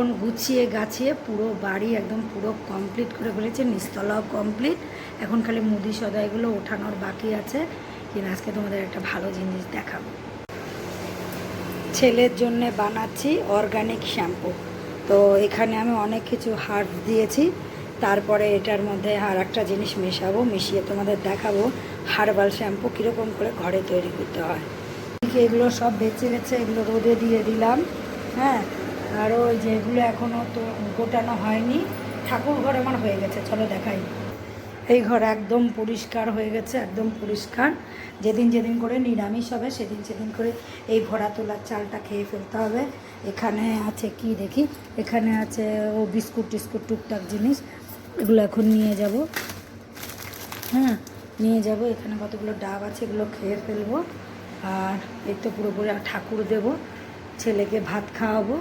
এখন গুছিয়ে গাছিয়ে পুরো বাড়ি একদম পুরো কমপ্লিট করে ফেলেছে নিস্তলাও কমপ্লিট এখন খালি মুদি সদাইগুলো ওঠানোর বাকি আছে। কিন্তু আজকে তোমাদের একটা ভালো জিনিস দেখাবো। ছেলের জন্য বানাচ্ছি অর্গানিক শ্যাম্পু তো এখানে আমি অনেক কিছু হার্ব দিয়েছি। তারপরে এটার মধ্যে আর একটা জিনিস মেশাবো, মিশিয়ে তোমাদের দেখাবো। হার্বাল শ্যাম্পু কীরকম করে ঘরে তৈরি করতে হয়। এগুলো সব বেঁচে গেছে এগুলো রোদে দিয়ে দিলাম হ্যাঁ। আর ওই যে এগুলো এখনও তো গোটানো হয়নি। ঠাকুর ঘর আমার হয়ে গেছে, চলো দেখাই। এই ঘর একদম পরিষ্কার হয়ে গেছে, একদম পরিষ্কার। যেদিন যেদিন করে নিরামিষ হবে, সেদিন সেদিন করে এই ভরা তোলার চালটা খেয়ে ফেলতে হবে। এখানে আছে কি দেখি? এখানে আছে ও বিস্কুট টিস্কুট, টুকটাক জিনিস। এগুলো এখন নিয়ে যাব। হ্যাঁ নিয়ে যাব। এখানে কতগুলো ডাব আছে, এগুলো খেয়ে ফেলব। আর এই তো পুরোপুরি ঠাকুর দেব। ছেলেকে ভাত খাওয়াবো।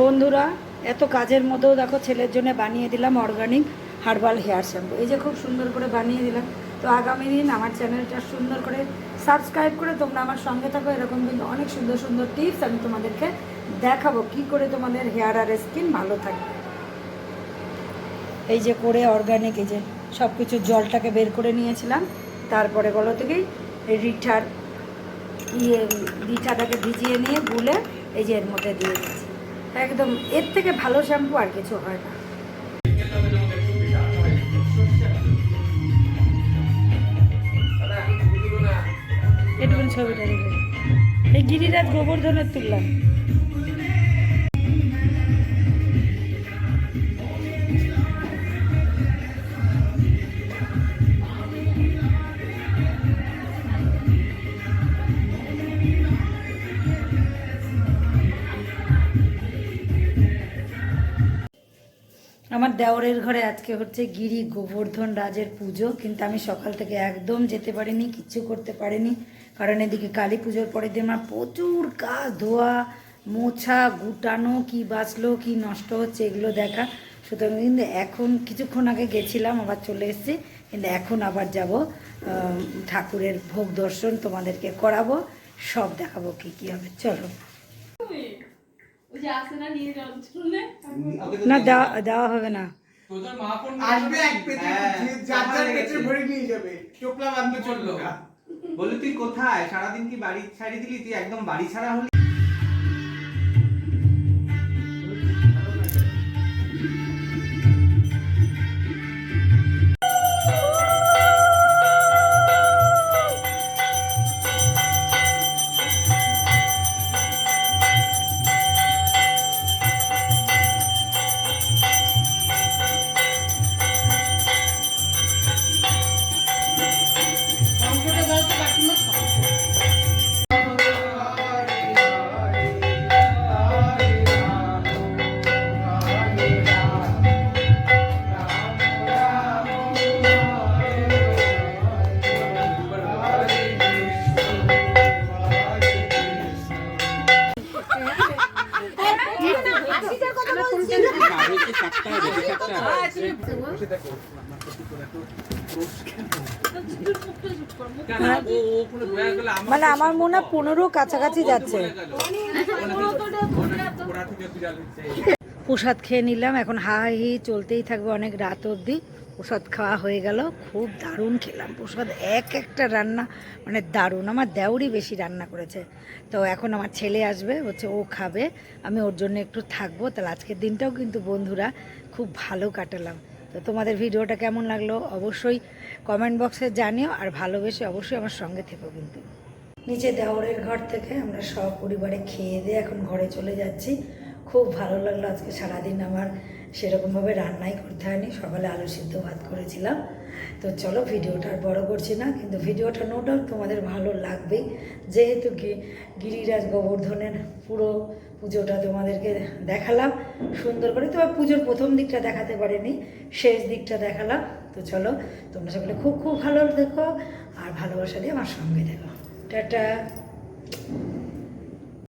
বন্ধুরা, এত কাজের মধ্যেও দেখো ছেলের জন্য বানিয়ে দিলাম অর্গানিক হার্বাল হেয়ার শ্যাম্পু এই যে খুব সুন্দর করে বানিয়ে দিলাম। তো আগামী দিন আমার চ্যানেলটা সুন্দর করে সাবস্ক্রাইব করে তোমরা আমার সঙ্গে থাকো। এরকম কিন্তু অনেক সুন্দর সুন্দর টিপস আমি তোমাদেরকে দেখাবো কি করে তোমাদের হেয়ার আর স্কিন ভালো থাকবে। এই যে করে অর্গানিক এই যে সব কিছু জলটাকে বের করে নিয়েছিলাম। তারপরে গলো থেকেই রিঠার ইয়ে রিঠাটাকে ভিজিয়ে নিয়ে গুলে এই যে এর মধ্যে দিয়ে দিচ্ছি। একদম এর থেকে ভালো শ্যাম্পু আর কিছু হয় না। ছবিটা দেখে এই গিরিরাজ গোবর্ধনের তুললাম আমার দেওরের ঘরে আজকে হচ্ছে গিরি, গোবর্ধন রাজের পুজো, কিন্তু আমি সকাল থেকে একদম যেতে পারিনি, কিচ্ছু করতে পারিনি। কারণ এদিকে কালী পুজোর পরের দিন আমার প্রচুর কাজ, ধোয়া, মোছা, গুটানো, কি বাঁচলো, কি নষ্ট হচ্ছে, এগুলো দেখা। সুতরাং কিন্তু এখন কিছুক্ষণ আগে গেছিলাম, আবার চলে এসেছি, কিন্তু এখন আবার যাব ঠাকুরের ভোগ দর্শন তোমাদেরকে করাবো, সব দেখাবো কি কি হবে। চলো। না দেওয়া দেওয়া হবে না আসবে এক পেটে যার যার পেটে ভরে নিয়ে যাবে চলল না তুই কোথায় সারাদিন কি বাড়ি ছাড়ি দিলি তুই একদম বাড়ি ছাড়া হলি মানে আমার মনে হয় পনেরো কাছাকাছি যাচ্ছে। প্রসাদ খেয়ে নিলাম এখন হা হি চলতেই থাকবে অনেক রাত অবধি। প্রসাদ খাওয়া হয়ে গেল। খুব দারুণ খেলাম। প্রসাদ এক একটা রান্না মানে দারুণ। আমার দেওরই বেশি রান্না করেছে। তো এখন আমার ছেলে আসবে, হচ্ছে ও খাবে। আমি ওর জন্য একটু থাকব। তাহলে আজকের দিনটাও কিন্তু বন্ধুরা খুব ভালো কাটালাম। তো তোমাদের ভিডিওটা কেমন লাগল অবশ্যই কমেন্ট বক্সে জানিও। আর ভালোবেসে অবশ্যই আমার সঙ্গে থেকো কিন্তু। নিচে দেওরের ঘর থেকে আমরা সব পরিবারে খেয়ে দিয়ে এখন ঘরে চলে যাচ্ছি। খুব ভালো লাগল আজকে সারাদিন আমার সেরকমভাবে রান্নাই করতে হয়নি, সকালে আলু সিদ্ধ ভাত করেছিলাম। তো চলো ভিডিওটা আর বড় করছি না, কিন্তু ভিডিওটা নো ডাউট তোমাদের ভালো লাগবেই। যেহেতু গিরিরাজ গোবর্ধনের পুরো পুজোটা তোমাদেরকে দেখালাম, সুন্দর করে তবে পুজোর প্রথম দিকটা দেখাতে পারিনি, শেষ দিকটা দেখালাম। তো চলো তোমরা সকলে খুব খুব ভালো দেখো আর ভালোবাসা দিয়ে আমার সঙ্গে দেখো টাটা।